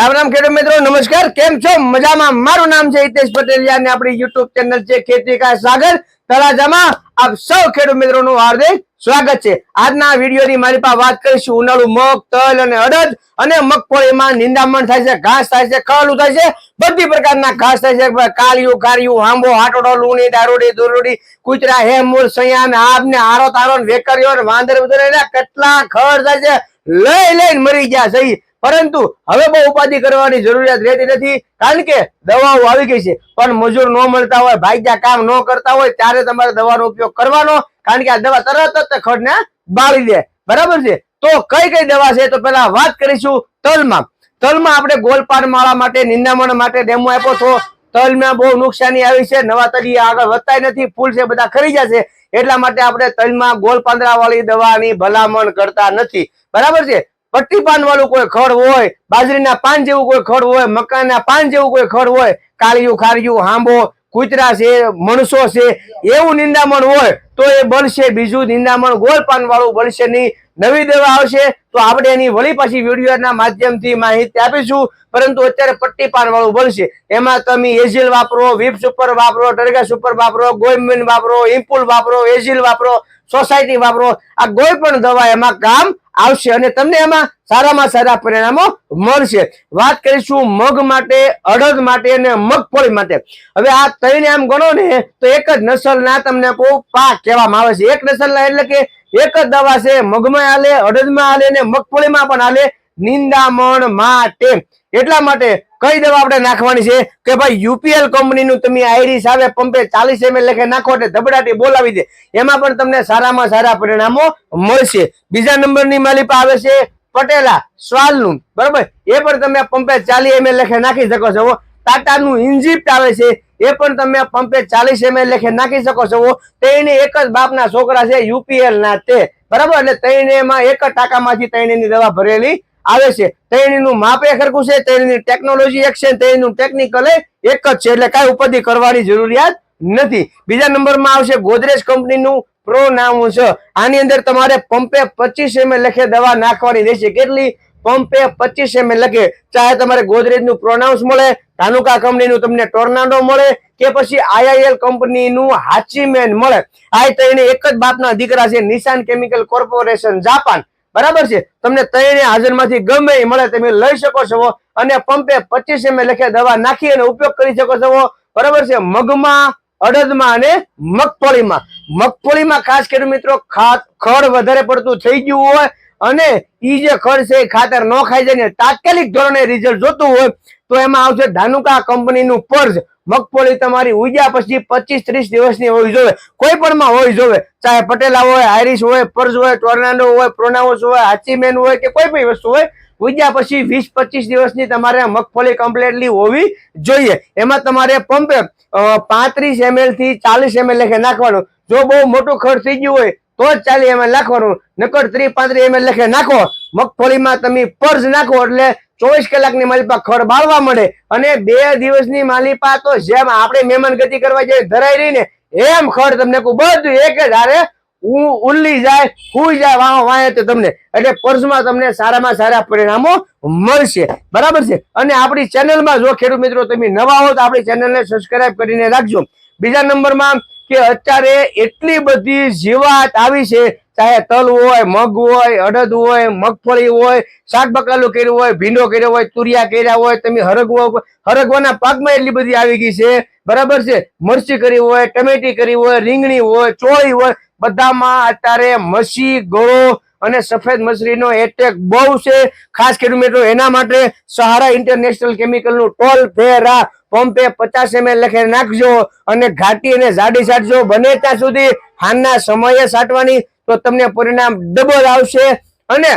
રામ રામ ખેડૂત મિત્રો, નમસ્કાર. કેમ છો? મજામાં? મારું નામ છે હિતેશ પટેલિયા આપણી યુટ્યુબ ચેનલ છે ખેતી કા સાગર. તળાજામાં આપ સૌ ખેડૂત મિત્રોનું હાર્દિક સ્વાગત છે. આજના વિડીયોની મારી પાસે વાત કરીશું ઉનાળુ મગ, તલ અને અડદ અને મગફળીમાં નિંદામણ થાય છે, ઘાસ થાય છે, ખળું થાય છે. બધી પ્રકારના ઘાસ થાય છે. કાળિયું કાળિયું આંબો હાટોડો, લુણી દારૂડી દુરુડી, કૂતરા હેમૂળ સયાન આબ આરો તારો વેકરીઓ વાંદર ઉદર કેટલા ખડ થાય છે. લઈ લઈને મરી ગયા સહી પરંતુ હવે બહુ ઉપાધિ કરવાની જરૂરિયાત રહેતી નથી, કારણ કે દવાઓ આવી ગઈ છે. પણ મજૂર ન મળતા હોય, ભાગ્યા કામ ન કરતા હોય, ત્યારે તમારે દવાનો ઉપયોગ કરવાનો, કારણ કે આ દવા તરત જ ખડને બાળી દે. બરાબર છે? તો કઈ કઈ દવા છે તો પેલા વાત કરીશું તલમાં. તલમાં આપણે ગોલપાન માળા માટે, નિંદામણ માટે ડેમો આપ્યો છો તલમાં બહુ નુકસાની આવી છે, નવા તળિયા આગળ વધતા નથી, ફૂલ છે, બધા ખરી જશે. એટલા માટે આપણે તલમાં ગોલ વાળી દવાની ભલામણ કરતા નથી. બરાબર છે? પટ્ટી પાન વાળું કોઈ ખડ હોય, બાજરીના પાન જેવું કોઈ ખડ હોય, મકાનના પાન જેવું કોઈ ખડ હોય, કાળિયું, ખારિયું હાંબો કૂતરા છે, મણસો છે, એવું નિંદામણ હોય, તો એ બળશે બીજું નિંદામણ ગોળ પાન વાળું બળશે નહીં. નવી દવા આવશે, તો આપણે એની વળી પાછી વિડીયોના માધ્યમથી માહિતી આપીશું. પરંતુ અત્યારે પટ્ટી પાન વાળું બનશે. એમાં તમે એઝિલ વાપરો વિપ સુપર વાપરો ટર્ગા સુપર વાપરો ગોયમિન વાપરો ઇમ્પુલ વાપરો, એઝિલ વાપરો સોસાયટી વાપરો. આ કોઈ પણ દવા એમાં કામ આવશે અને તમને એમાં સારામાં સારા પરિણામો મળશે. વાત કરીશું મગ માટે, અડદ માટે અને મગફળી માટે. હવે આ ત્રણે આમ ગણો ને, તો એક જ નસલના તમને કહું પાક કહેવામાં આવે છે. એક નસલના એટલે કે એક જ દવા છે, મગમાં હાલે, અડદમાં હાલે અને મગફળીમાં પણ હાલે. નિંદામણ માટે. એટલા માટે કઈ દવા આપણે નાખવાની છે કે ભાઈ યુપીએલ કંપનીનું તમે આઈરિસ આવે પંપે ચાલીસ એમએલ લેખે, નાખો એટલે ધબડાટી બોલાવી દે. એમાં પણ તમને સારામાં સારા પરિણામો મળશે. બીજા નંબરની માલિપા આવે છે પટેલા સ્વાલનું. બરાબર? એ પણ તમે પંપે ચાલીસ એમએલ લેખે નાખી શકો છો. ટાટાનું ઇન્જિપ્ટ આવે છે. એ પણ તમે પંપે ચાલીસ એમએલ લેખે નાખી શકો છો. તેને એક જ બાપના છોકરા છે યુપીએલ ના તે. બરાબર? એટલે ત્રણે એમાં એક જ ટાંકામાંથી ત્રણેની દવા ભરેલી આવે છે. તેણીનું માપ એ ખરખું છે, તેણીની ટેકનોલોજી એક છે તેણીનું ટેકનિકલ એક જ છે. એટલે કાંઈ ઉપાધિ કરવાની જરૂરિયાત નથી. બીજા નંબરમાં આવશે ગોદરેજ કંપનીનું પ્રો નામું છે. આની અંદર તમારે પંપે પચીસ એમએલ લખે, દવા નાખવાની રહેશે. કેટલી? પંપે પચીસ એમએલ લખે. ચાહે તમારે ગોદરેજનું પ્રોનાઉન્સ મળે, ધાનુકા કંપનીનું તમને ટોર્નાડો મળે, કે પછી આઈઆઈએલ કંપનીનું હાચીમેન મળે. આ ત્રણે એક જ બાપના દીકરા છે નિશાન કેમિકલ કોર્પોરેશન જાપાન બરાબર છે? તમને તૈયારી હાજરમાંથી ગમે એ મળે તમે લઈ શકો છો. અને પંપે પચીસ એમ લખે દવા નાખી અને ઉપયોગ કરી શકો છો. બરાબર છે? મગમાં, અડદમાં અને મગફળીમાં. મગફળીમાં ખાસ કરી મિત્રો ખડ વધારે પડતું થઈ ગયું હોય અને ઈ જે ખડ છે એ ખાતર ન ખાઈ જાય તાત્કાલિક ધોરણે રિઝલ્ટ જોતું હોય તો એમાં આવશે ધાનુકા કંપનીનું પર્જ મગફળી તમારી ઉગ્યા પછી પચીસ ત્રીસ દિવસની હોવી જોઈએ. કોઈ પણ માં હોવી જોઈએ. ચાહે પટેલા હોય આઈરિશ હોય પર્સ હોય, ટોર્નાડો હોય પ્રોનાઉસ હોય હાચીમેન હોય કે કોઈ પણ વસ્તુ હોય, ઉગ્યા પછી વીસ પચીસ દિવસની તમારે મગફળી કમ્પ્લીટલી હોવી જોઈએ. એમાં તમારે પંપે પાંત્રીસ એમએલથી ચાલીસ એમએલ લેખે નાખવાનું. જો બહુ મોટું ખર્ચ થઈ ગયું હોય, તો જ ચાલીસ એમએલ નાખવાનું. નકર ત્રીસ પાંત્રીસ એમએલ લેખે નાખો. મગફળીમાં તમે પર્જ નાખો એટલે ચોવીસ કલાકની માલિપા ખડ બાળવા મળે અને બે દિવસની માલિપા તો જેમ આપણે મહેમાન ગતિ કરવા જઈએ ધરાઈ રહી ને, એમ ખડ તમને કહું, બધું એક જ હારે ઉલ્લી જાય હુઈ જાય, વાહ વાય તો તમને. એટલે પર્સમાં તમને સારામાં સારા પરિણામો મળશે. બરાબર છે? અને આપણી ચેનલમાં જો ખેડૂત મિત્રો તમે નવા હો તો આપણી ચેનલને સબસ્ક્રાઇબ કરીને રાખજો. બીજા નંબરમાં કે અત્યારે એટલી બધી જીવાત આવી છે, ચાહે તલ હોય, મગ હોય, અડદ હોય, મગફળી હોય શાક બકાલું કર્યું હોય, ભીંડો કર્યો હોય, તુરિયા કર્યા હોય, તમે હરગવો, હરગવાના પાકમાં એટલી બધી આવી ગઈ છે. બરાબર છે? મરચી કરી હોય, ટમેટી કરી હોય, રીંગણી હોય, ચોળી હોય, બધામાં અત્યારે મસી, ગળો અને સફેદ મસરીનો એટેક બહુ છે. ખાસ કરીને એના માટે સહારા ઇન્ટરનેશનલ કેમિકલનું ટોલ ફેરા પંપે પચાસ એમએલ લખે નાખજો અને ઘાટી અને જાડી સાટજો. બને ત્યાં સુધી હાલના સમયે સાટવાની તો તમને પરિણામ ડબલ આવશે. અને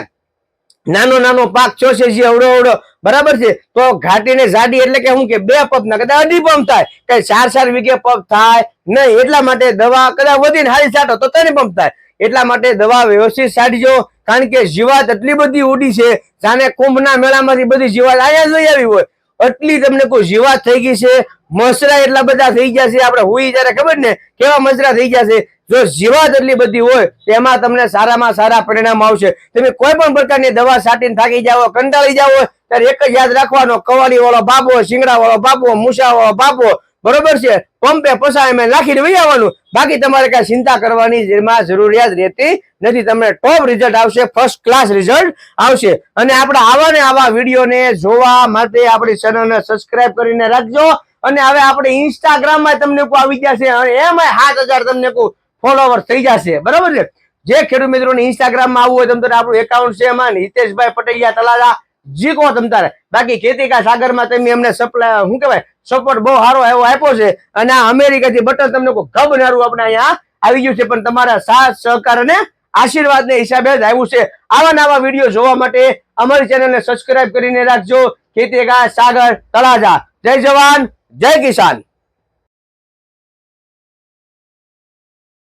નાનો નાનો પાક છો છે જે અવડો અવડો બરાબર છે? તો ઘાટી ને જાડી એટલે કે શું કે બે પંપ ના, કદાચ અઢી પંપ થાય. કે ચાર ચાર વીઘે પગ થાય નહીં. એટલા માટે દવા કદાચ વધીને હારી છાંટો તો ત્રણ પંપ થાય. એટલા માટે દવા વ્યવસ્થિત છાંટજો કારણ કે જીવાત એટલી બધી ઉડી છે, જાણે કુંભના મેળામાંથી બધી જીવાત અહીંયા લઈ આવી હોય. એટલી તમને કોઈ જીવાત થઈ ગઈ છે? મસરા એટલા બધા થઈ ગયા છે, આપણે હુઈ જયારે ખબર ને, કેવા મસરા થઈ ગયા છે? જો જીવાત એટલી બધી હોય તેમાં તમને સારામાં સારા પરિણામ આવશે. તમે કોઈ પણ પ્રકારની દવા સાટીને થાકી જાઓ, કંટાળી જાઓ, ત્યારે એક જ યાદ રાખવાનો કવાળી વાળો બાબો શિંગડા વાળો બાબો મૂસા વાળો બાબો બરોબર છે? પંપે પસાય નાખીને વહી આવવાનું. બાકી તમારે કઈ ચિંતા કરવાની જેમાં જરૂરિયાત રહેતી નથી. તમને ટોપ રિઝલ્ટ આવશે ફર્સ્ટ ક્લાસ રિઝલ્ટ આવશે. અને આપણે આવા ને આવા વિડીયોને જોવા માટે આપણી ચેનલને સબસ્ક્રાઇબ કરીને રાખજો. અને હવે આપણે ઇન્સ્ટાગ્રામમાં તમને કોઈ આવી જશે અને એમાં સાત હજાર તમને કોઈ ફોલોવર થઈ જશે. બરાબર છે? જે ખેડૂત મિત્રોને ઇન્સ્ટાગ્રામમાં આવવું હોય તમને આપણું એકાઉન્ટ છે એમાં, હિતેશભાઈ પટેલિયા તલાલા જી કહો તમ તારે બાકી ખેતીકા સાગરમાં તમે એમને સપ્લાય શું કહેવાય? સપોર્ટ બહુ સારો એવો આપ્યો છે. અને આ અમેરિકાથી બટન તમને કોઈ ગબ નારું આપણે અહીંયા આવી ગયું છે. પણ તમારા સાથ, સહકાર અને આશીર્વાદને હિસાબે જ આવ્યું છે. આવા નવા વીડિયો જોવા માટે અમારી ચેનલને સબસ્ક્રાઇબ કરીને રાખજો. ખેતી સાગર, તળાજા. જય જવાન, જય કિસાન.